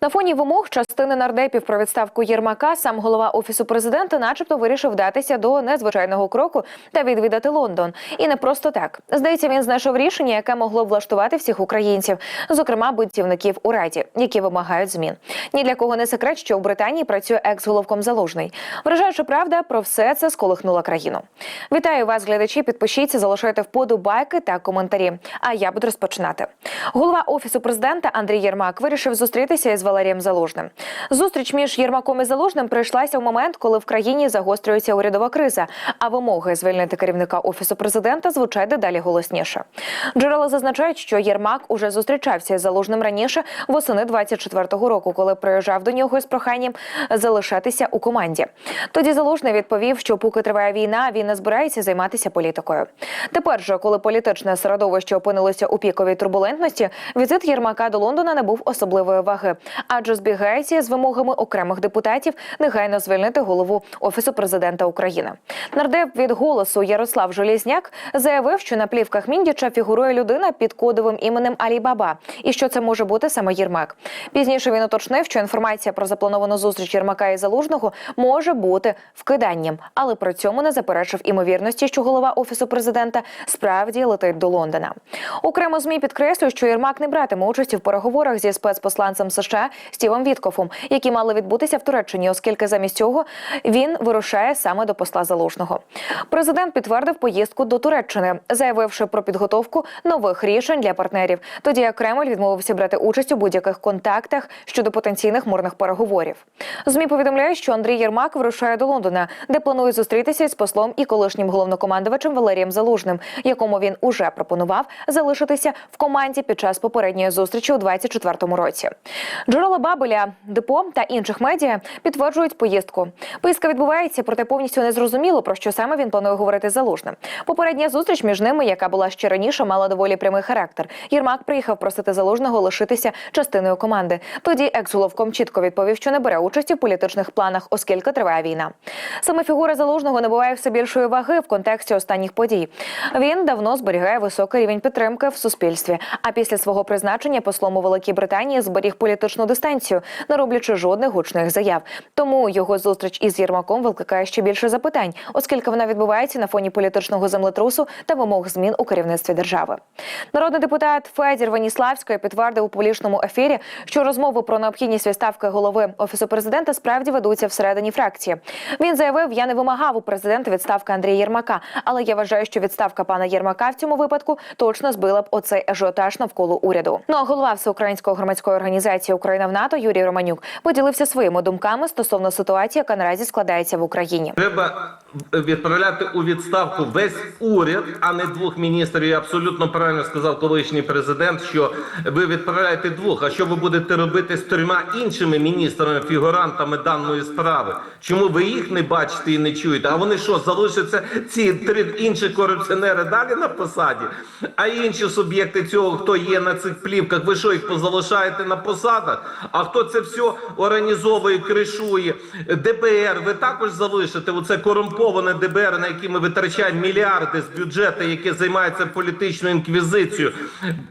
На фоні вимог частини нардепів про відставку Єрмака сам голова офісу президента, начебто, вирішив вдатися до незвичайного кроку та відвідати Лондон. І не просто так. Здається, він знайшов рішення, яке могло влаштувати всіх українців, зокрема бунтівників у раді, які вимагають змін. Ні для кого не секрет, що в Британії працює екс-головком залужний. Вражаючи правда, про все це сколихнула країну. Вітаю вас, глядачі. Підпишіться, залишайте вподобайки та коментарі. А я буду розпочинати. Голова офісу президента Андрій Єрмак вирішив зустрітися із Валерієм Залужним. Зустріч між Єрмаком і Залужним прийшлася в момент, коли в країні загострюється урядова криза, а вимоги звільнити керівника офісу президента звучать дедалі голосніше. Джерела зазначають, що Єрмак уже зустрічався із Залужним раніше восени 24-го року, коли приїжджав до нього із проханням залишатися у команді. Тоді Залужний відповів, що поки триває війна, він не збирається займатися політикою. Тепер же, коли політичне середовище опинилося у піковій турбулентності, візит Єрмака до Лондона не був особливої ваги, адже збігається з вимогами окремих депутатів негайно звільнити голову офісу президента України. Нардеп від голосу Ярослав Желізняк заявив, що на плівках Міндіча фігурує людина під кодовим іменем Алі Баба, і що це може бути саме Єрмак. Пізніше він уточнив, що інформація про заплановану зустріч Єрмака і Залужного може бути вкиданням, але при цьому не заперечив імовірності, що голова офісу президента справді летить до Лондона. Окремо змі підкреслюють, що Єрмак не братиме участі в переговорах зі спецпосланцем США Стівом Віткофом, які мали відбутися в Туреччині, оскільки замість цього він вирушає саме до посла Залужного. Президент підтвердив поїздку до Туреччини, заявивши про підготовку нових рішень для партнерів. Тоді як Кремль відмовився брати участь у будь-яких контактах щодо потенційних мирних переговорів. Змі повідомляють, що Андрій Єрмак вирушає до Лондона, де планує зустрітися із послом і колишнім головнокомандувачем Валерієм Залужним, якому він уже пропонував залишитися в команді під час попередньої зустрічі у 24-му році. Джерела Бабеля, Депо та інших медіа підтверджують поїздку. Поїздка відбувається, проте повністю не зрозуміло, про що саме він планує говорити Залужним. Попередня зустріч між ними, яка була ще раніше, мала доволі прямий характер. Єрмак приїхав просити Залужного лишитися частиною команди. Тоді екс-головком чітко відповів, що не бере участі в політичних планах, оскільки триває війна. Саме фігура Залужного набуває все більшої ваги в контексті останніх подій. Він давно зберігає високий рівень підтримки в суспільстві. А після свого призначення послом у Великій Британії зберіг політичну дистанцію, не роблячи жодних гучних заяв. Тому його зустріч із Єрмаком викликає ще більше запитань, оскільки вона відбувається на фоні політичного землетрусу та вимог змін у керівництві держави. Народний депутат Федір Веніславський підтвердив у публічному ефірі, що розмови про необхідність відставки голови офісу президента справді ведуться всередині фракції. Він заявив: я не вимагав у президента відставки Андрія Єрмака, але я вважаю, що відставка пана Єрмака в цьому випадку точно збила б оцей ажіотаж навколо уряду. Ну а голова всеукраїнської громадської організації Україна в НАТО Юрій Романюк поділився своїми думками стосовно ситуації, яка наразі складається в Україні. Треба відправляти у відставку весь уряд, а не двох міністрів. І абсолютно правильно сказав колишній президент, що ви відправляєте двох. А що ви будете робити з трьома іншими міністрами, фігурантами даної справи? Чому ви їх не бачите і не чуєте? А вони що залишаться ці три інші корупціонери далі на посаді? А інші суб'єкти цього, хто є на цих плівках, ви що їх позалишаєте на посадах? А хто це все організовує, кришує? ДБР, ви також залишите оце корумповане ДБР, на яке ми витрачаємо мільярди з бюджету, яке займається політичною інквізицією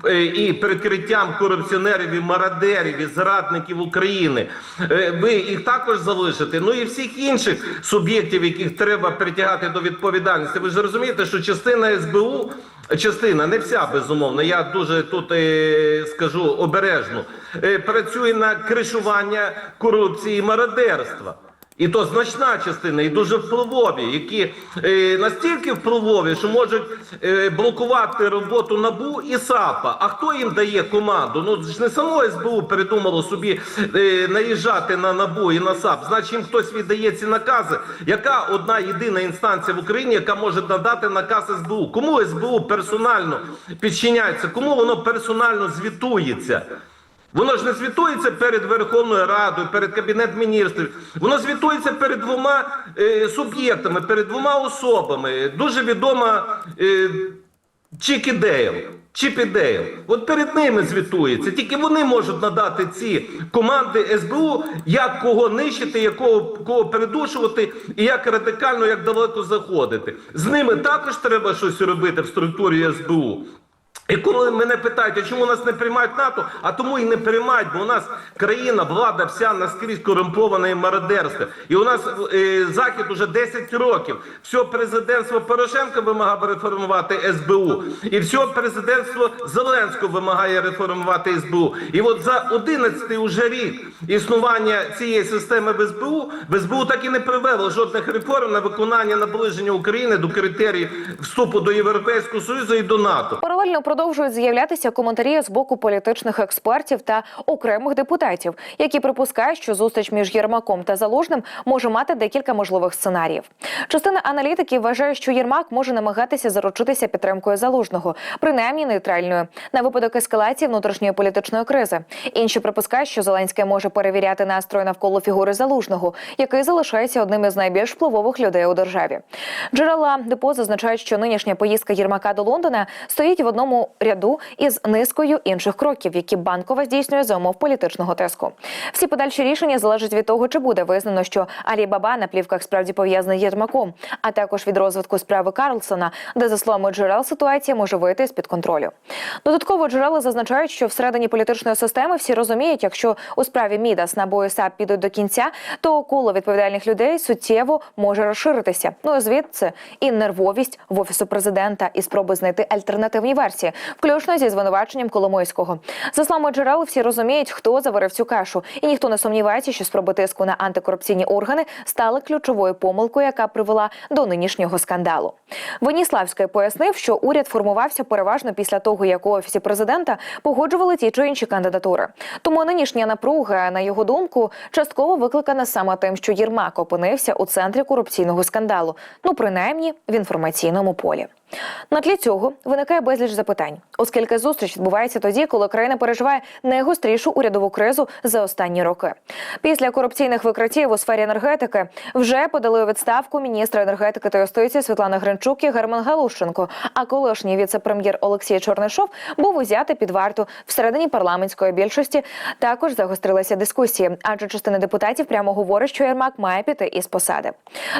е, і прикриттям корупціонерів і мародерів і зрадників України. Е, Ви їх також залишите. Ну і всіх інших суб'єктів, яких треба притягати до відповідальності. Ви ж розумієте, що частина СБУ. Частина, не вся безумовно. Я дуже тут е, скажу обережно. Е, працює на кришування корупції і мародерства. І то значна частина, і дуже впливові, які е, настільки впливові, що можуть е, блокувати роботу НАБУ і САПа. А хто їм дає команду? Ну ж не само СБУ передумало собі е, наїжджати на НАБУ і на САП. Значить, їм хтось віддає ці накази. Яка одна єдина інстанція в Україні, яка може надати наказ СБУ? Кому СБУ персонально підчиняється? Кому воно персонально звітується? Воно ж не звітується перед Верховною Радою, перед Кабінетом міністрів. Воно звітується перед двома е, суб'єктами, перед двома особами. Дуже відома е, Чікі Дейл. Чіп і. От перед ними звітується. Тільки вони можуть надати ці команди СБУ, як кого нищити, якого кого передушувати, і як радикально, як далеко заходити. З ними також треба щось робити в структурі СБУ. І коли мене питають, а чому нас не приймають НАТО, а тому і не приймають, бо у нас країна, влада вся наскрізь корумпована і мародерська. І у нас е, захід уже 10 років. Все президентство Порошенка вимагав реформувати СБУ, і все президентство Зеленського вимагає реформувати СБУ. І от за 11 уже рік існування цієї системи в СБУ, в СБУ так і не привело жодних реформ на виконання наближення України до критеріїв вступу до Європейського Союзу і до НАТО. Паралельно продовжують з'являтися коментарі з боку політичних експертів та окремих депутатів, які припускають, що зустріч між Єрмаком та Залужним може мати декілька можливих сценаріїв. Частина аналітиків вважає, що Єрмак може намагатися заручитися підтримкою залужного, принаймні нейтральною, на випадок ескалації внутрішньої політичної кризи. Інші припускають, що Зеленський може перевіряти настрої навколо фігури залужного, який залишається одним із найбільш впливових людей у державі. Джерела депо зазначають, що нинішня поїздка Єрмака до Лондона стоїть в одному ряду із низкою інших кроків, які банкова здійснює за умов політичного тиску. Всі подальші рішення залежать від того, чи буде визнано, що Алі Баба на плівках справді пов'язаний Єрмаком, а також від розвитку справи Карлсона, де за словами джерел ситуація може вийти з під контролю. Додатково джерела зазначають, що всередині політичної системи всі розуміють, якщо у справі Мідас на САП підуть до кінця, то коло відповідальних людей суттєво може розширитися. Ну і звідси і нервовість в офісу президента, і спроби знайти альтернативні версії, включно зі звинуваченням Коломойського. За словами джерел, всі розуміють, хто заварив цю кашу, і ніхто не сумнівається, що спроби тиску на антикорупційні органи стали ключовою помилкою, яка привела до нинішнього скандалу. Веніславський пояснив, що уряд формувався переважно після того, як у офісі президента погоджували ті чи інші кандидатури. Тому нинішня напруга, на його думку, частково викликана саме тим, що Єрмак опинився у центрі корупційного скандалу, ну принаймні в інформаційному полі. На тлі цього виникає безліч запитань, оскільки зустріч відбувається тоді, коли країна переживає найгострішу урядову кризу за останні роки. Після корупційних викриттів у сфері енергетики вже подали відставку міністра енергетики та юстиції Світлана Гринчук і Герман Галущенко. А колишній віце-прем'єр Олексій Чорнишов був узятий під варту всередині парламентської більшості. Також загострилися дискусії, адже частина депутатів прямо говорить, що Єрмак має піти із посади.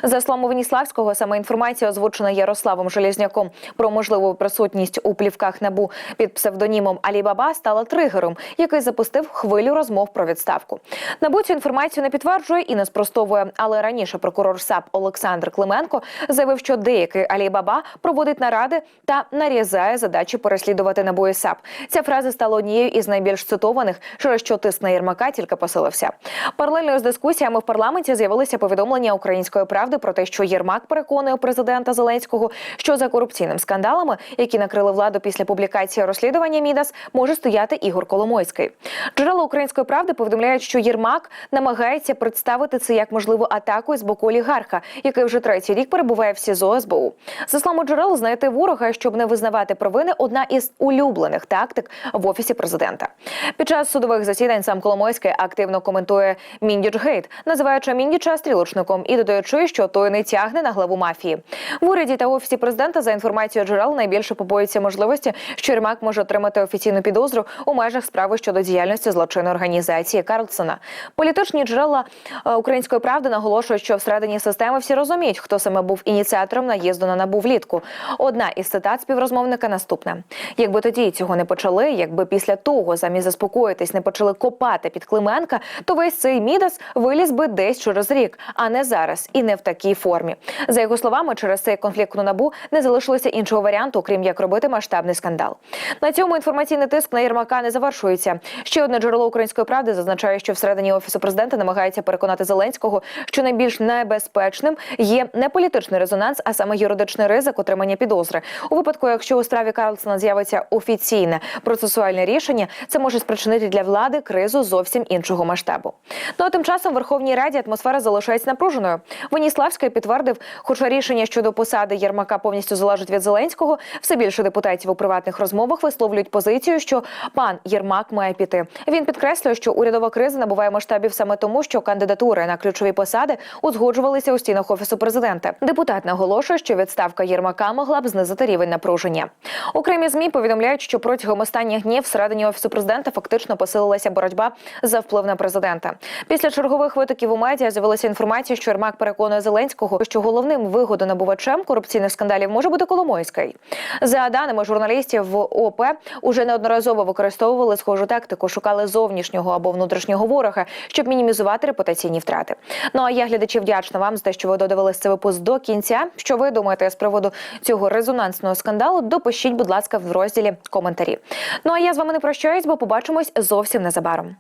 За словами Веніславського, саме інформація озвучена Ярославом Желізняком про можливу присутність у плівках набу під псевдонімом Алі Баба стала тригером, який запустив хвилю розмов про відставку. Набу цю інформацію не підтверджує і не спростовує. Але раніше прокурор САП Олександр Клименко заявив, що деякий Алі Баба проводить наради та нарізає задачі переслідувати набу і САП. Ця фраза стала однією із найбільш цитованих, через що тиск на Єрмака тільки посилився. Паралельно з дискусіями в парламенті з'явилися повідомлення української правди про те, що Єрмак переконує президента Зеленського, що за корупційним скандалами, які накрили владу після публікації розслідування Мідас, може стояти Ігор Коломойський. Джерела української правди повідомляють, що Єрмак намагається представити це як можливу атаку з боку олігарха, який вже третій рік перебуває в СІЗО СБУ. За словами джерел, знайти ворога, щоб не визнавати провини, одна із улюблених тактик в офісі президента. Під час судових засідань сам Коломойський активно коментує Міндічгейт, називаючи Міндіча стрілочником і додаючи, що той не тягне на главу мафії. В уряді та офісі президента за інформацією джерел найбільше побоюється можливості, що Єрмак може отримати офіційну підозру у межах справи щодо діяльності злочинної організації Карлсона. Політичні джерела е, української правди наголошують, що всередині системи всі розуміють, хто саме був ініціатором наїзду на набу влітку. Одна із цитат співрозмовника наступна: якби тоді цього не почали, якби після того замість заспокоїтись не почали копати під Клименка, то весь цей мідас виліз би десь через рік, а не зараз і не в такій формі. За його словами, через цей конфлікт у набу не залишилося іншого варіанту, крім як робити масштабний скандал. На цьому інформаційний тиск на Єрмака не завершується. Ще одне джерело української правди зазначає, що всередині офісу президента намагається переконати Зеленського, що найбільш небезпечним є не політичний резонанс, а саме юридичний ризик отримання підозри. У випадку, якщо у справі Карлсона з'явиться офіційне процесуальне рішення, це може спричинити для влади кризу зовсім іншого масштабу. Ну а тим часом в Верховній Раді атмосфера залишається напруженою. Веніславський підтвердив, хоча рішення щодо посади Єрмака повністю залежить від Зеленського, все більше депутатів у приватних розмовах висловлюють позицію, що пан Єрмак має піти. Він підкреслює, що урядова криза набуває масштабів саме тому, що кандидатури на ключові посади узгоджувалися у стінах офісу президента. Депутат наголошує, що відставка Єрмака могла б знизити рівень напруження. Окремі змі повідомляють, що протягом останніх днів всередині офісу президента фактично посилилася боротьба за вплив на президента. Після чергових витоків у медіа з'явилася інформація, що Єрмак переконує Зеленського, що головним вигодонабувачем корупційних скандалів може бути Коломойський. За даними журналістів, в ОП уже неодноразово використовували схожу тактику, шукали зовнішнього або внутрішнього ворога, щоб мінімізувати репутаційні втрати. Ну а я глядачі вдячна вам за те, що ви додивились цей випуск до кінця. Що ви думаєте з приводу цього резонансного скандалу? Допишіть, будь ласка, в розділі коментарі. Ну а я з вами не прощаюсь, бо побачимось зовсім незабаром.